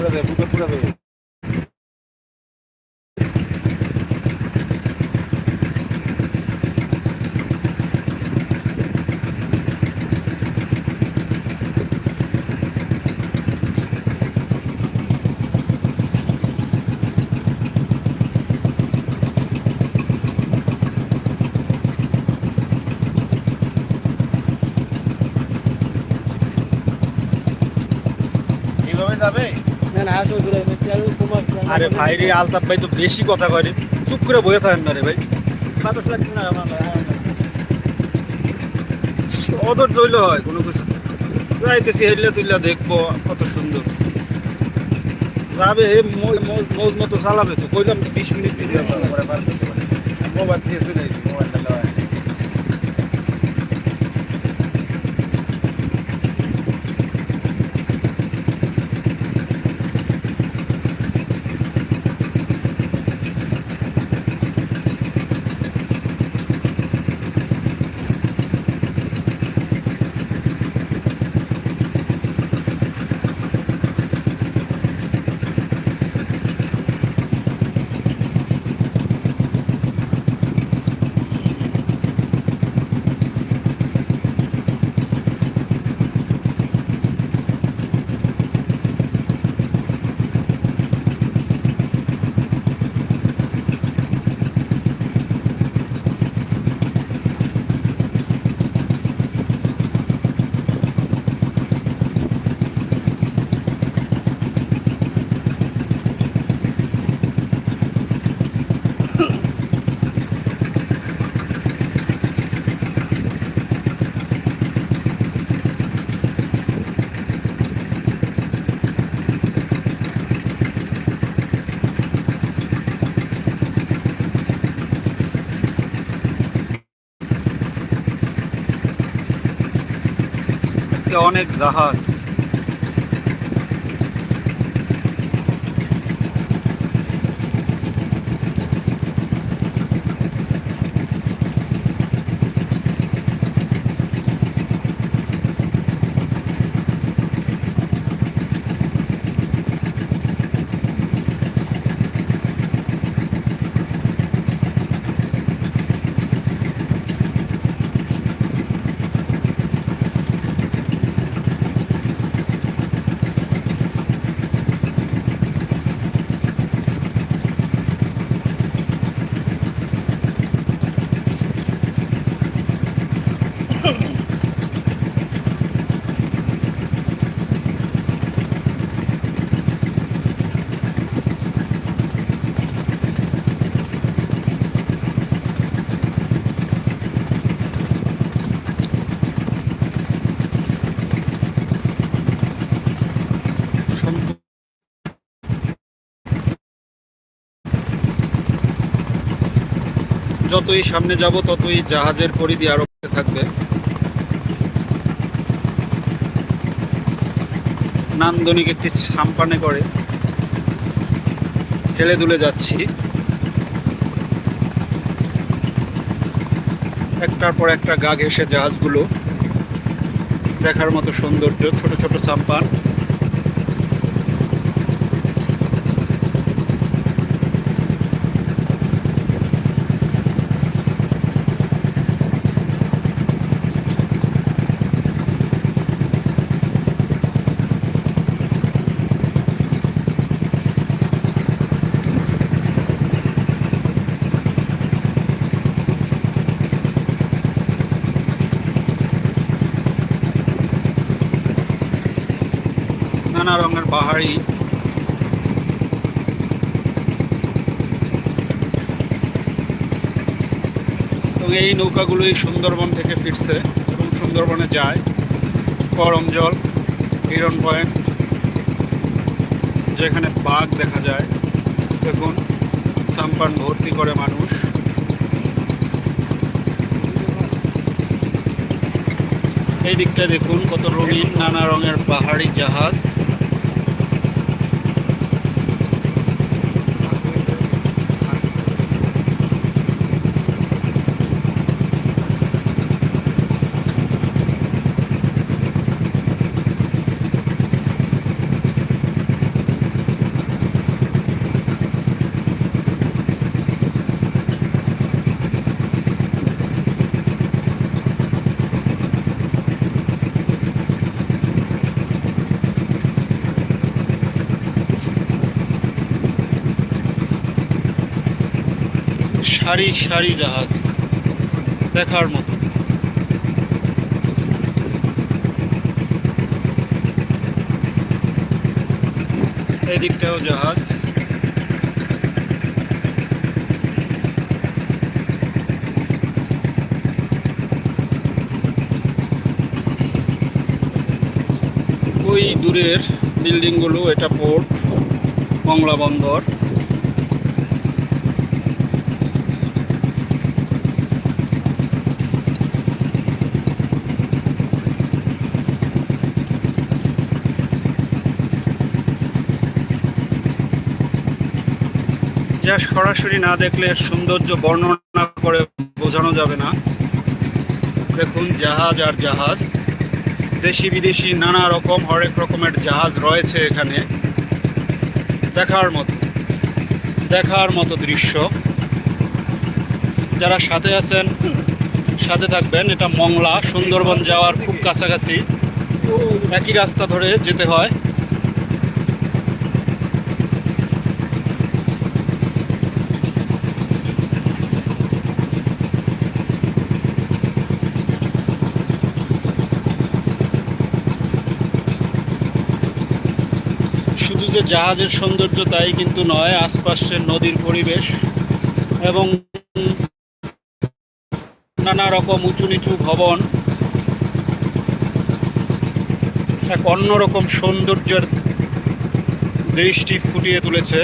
পুরা দেবে পুরো পুরা দেবে আরে ভাই রে আলতাপ ভাই তো বেশি কথা কয় রে। চুপ করে বসে থাকেন না রে ভাই। বাতাস লাগছে না আমার অদর জইল হয় কোনো কিছু। যাইতেছি হেললে তুইলা দেখব কত সুন্দর। যাবে হে মৌজ মতো চালাবে তো। কইলাম তো বিশ মিনিট মোবাইল চলে আজকে অনেক জাহাজ যতই সামনে যাব, ততই জাহাজের পরিধি আরও বাড়তে থাকবে। নান্দনিক একটি সাম্পানে করে ঠেলে দুলে যাচ্ছি। একটার পর একটা গা ঘেসে জাহাজগুলো দেখার মতো সৌন্দর্য, ছোট ছোট সাম্পান। নানা রঙের পাহাড়ি। এবং এই নৌকাগুলোই সুন্দরবন থেকে ফিরছে এবং সুন্দরবনে যায়। গরম জল হিরন পয়েন্ট যেখানে বাঘ দেখা যায়। দেখুন, সাম্পান ভর্তি করে মানুষ। এই দিকটা দেখুন কত রঙিন, নানা রঙের পাহাড়ি জাহাজ। সারি সারি জাহাজ। দেখার মতো। এদিকটাও জাহাজ। ওই দূরের বিল্ডিংগুলো এটা পোর্ট মংলা বন্দর। যা সরাসরি না দেখলে সৌন্দর্য বর্ণনা করে বোঝানো যাবে না। দেখুন, জাহাজ আর জাহাজ। দেশি বিদেশি নানা রকম, হরেক রকমের জাহাজ রয়েছে এখানে। দেখার মতো দেখার মতো দৃশ্য। যারা সাথে আছেন, সাথে থাকবেন। এটা মংলা, সুন্দরবন যাওয়ার খুব কাছাকাছি। একই রাস্তা ধরে যেতে হয়। যে জাহাজের সৌন্দর্য তাই কিন্তু নয়, আশপাশের নদীর পরিবেশ এবং নানা রকম উঁচু নিচু ভবন, এক অন্যরকম সৌন্দর্যের দৃষ্টি ফুটিয়ে তুলেছে।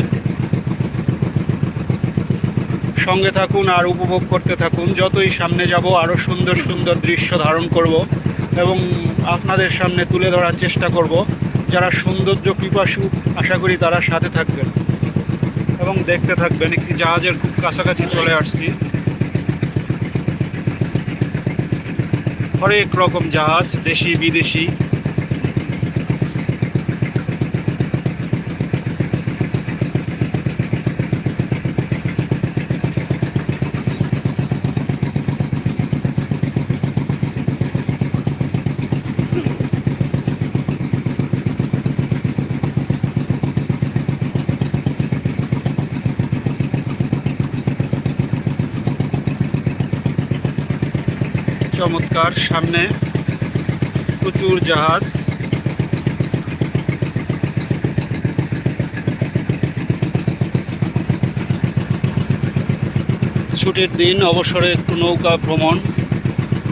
সঙ্গে থাকুন আর উপভোগ করতে থাকুন। যতই সামনে যাব আরও সুন্দর সুন্দর দৃশ্য ধারণ করব এবং আপনাদের সামনে তুলে ধরার চেষ্টা করব। যারা সৌন্দর্য, পিপাসু, আশা করি তারা সাথে থাকবেন। এবং দেখতে থাকবেন, একটি জাহাজের খুব কাছাকাছি চলে আসছি। হরেক রকম জাহাজ, দেশি, বিদেশি। চমৎকার, সামনে প্রচুর জাহাজ। ছুটির দিন, অবসরে একটু নৌকা ভ্রমণ।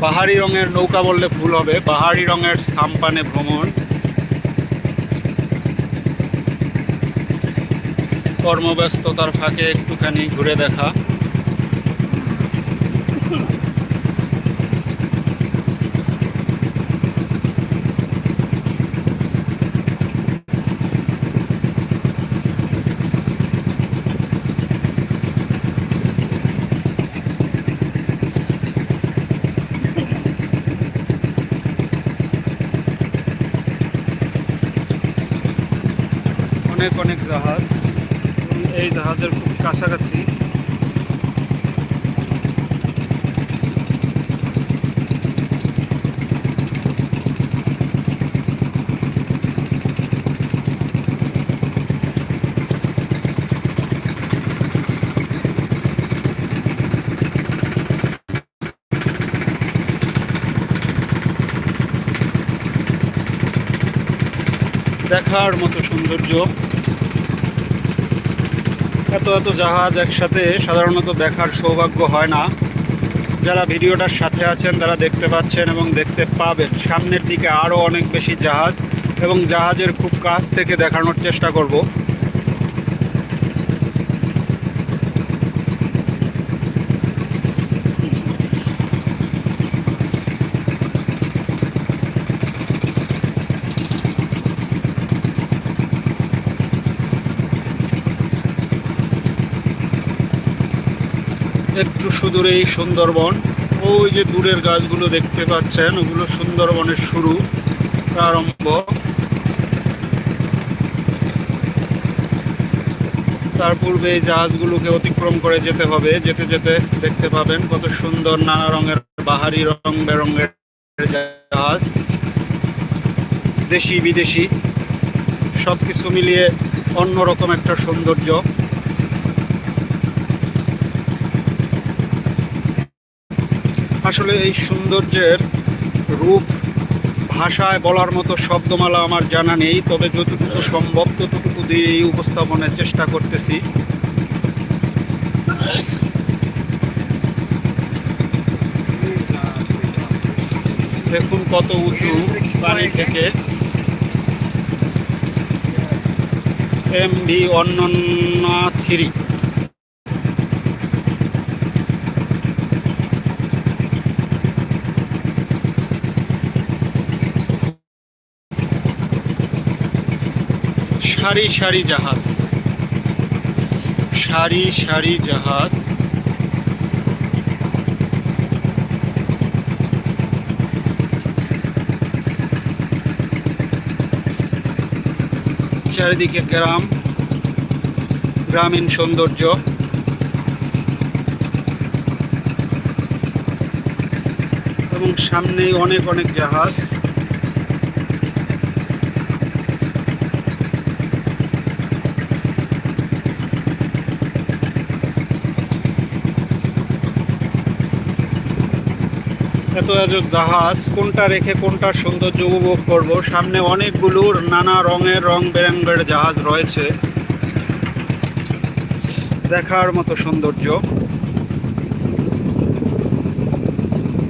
পাহাড়ি রঙের নৌকা বললে ভুল হবে, পাহাড়ি রঙের সাম্পানে ভ্রমণ। কর্মব্যস্ততার ফাঁকে একটুখানি ঘুরে দেখা। অনেক অনেক জাহাজ। এই জাহাজের খুব কাছাকাছি। দেখার মতো সৌন্দর্য। এত এত জাহাজ একসাথে সাধারণত দেখার সৌভাগ্য হয় না। যারা ভিডিওটার সাথে আছেন, তারা দেখতে পাচ্ছেন এবং দেখতে পাবেন। সামনের দিকে আরও অনেক বেশি জাহাজ এবং জাহাজের খুব কাছ থেকে দেখানোর চেষ্টা করব। একটু সুদূরে সুদূরেই সুন্দরবন। ওই যে দূরের গাছগুলো দেখতে পাচ্ছেন, ওগুলো সুন্দরবনের শুরু, প্রারম্ভ। তার পূর্বে এই জাহাজগুলোকে অতিক্রম করে যেতে হবে। যেতে যেতে দেখতে পাবেন কত সুন্দর নানা রঙের বাহারি রং বেরঙের জাহাজ। দেশি বিদেশি সব কিছু মিলিয়ে অন্যরকম একটা সৌন্দর্য। আসলে এই সৌন্দর্যের রূপ ভাষায় বলার মতো শব্দমালা আমার জানা নেই, তবে যতটুকু সম্ভব ততটুকু দিয়ে এই উপস্থাপনের চেষ্টা করতেছি। দেখুন কত উঁচু পানি থেকে। M V Ananya three. সারি সারি জাহাজ। সারি সারি জাহাজ। চারিদিকে গ্রাম, গ্রামীণ সৌন্দর্য। এবং সামনেই অনেক অনেক জাহাজ। এত জাহাজ, কোনটা রেখে কোনটার সৌন্দর্য উপভোগ করব, সামনে অনেকগুলো নানা রঙের রং বেরঙের জাহাজ রয়েছে। দেখার মতো সৌন্দর্য।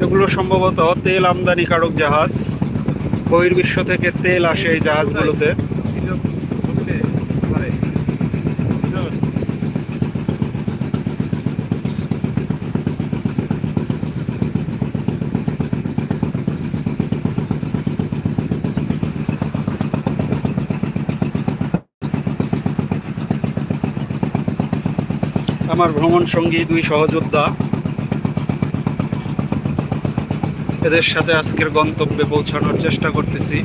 এগুলো সম্ভবত তেল আমদানিকারক জাহাজ। বহির্বিশ্ব থেকে তেল আসে এই জাহাজগুলোতে। আমার ভ্রমণ সঙ্গী দুই সহযোদ্ধা। এদের সাথে আজকের গন্তব্যে পৌঁছানোর চেষ্টা করতেছি।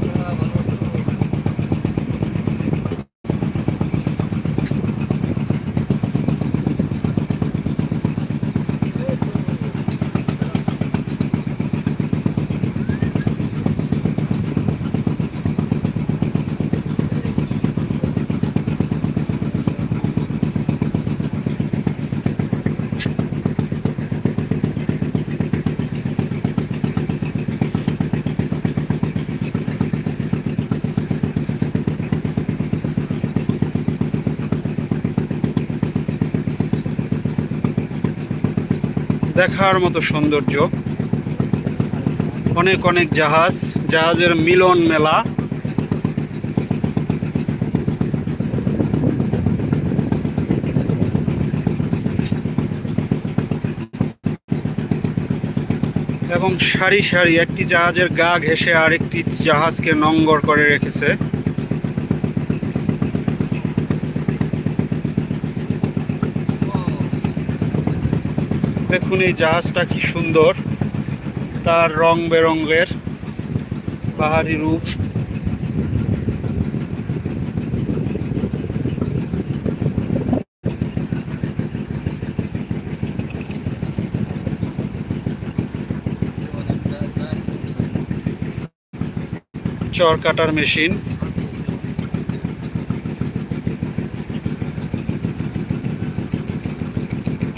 দেখার মতো সৌন্দর্য। অনেক অনেক জাহাজ, জাহাজের মিলন মেলা। এবং সারি সারি একটি জাহাজের গা ঘেঁষে আরেকটি জাহাজকে নঙ্গর করে রেখেছে। দেখুন এই জাহাজটা কি সুন্দর। তার রং বেরঙের পাহাড়ি রূপ। চর কাটার মেশিন।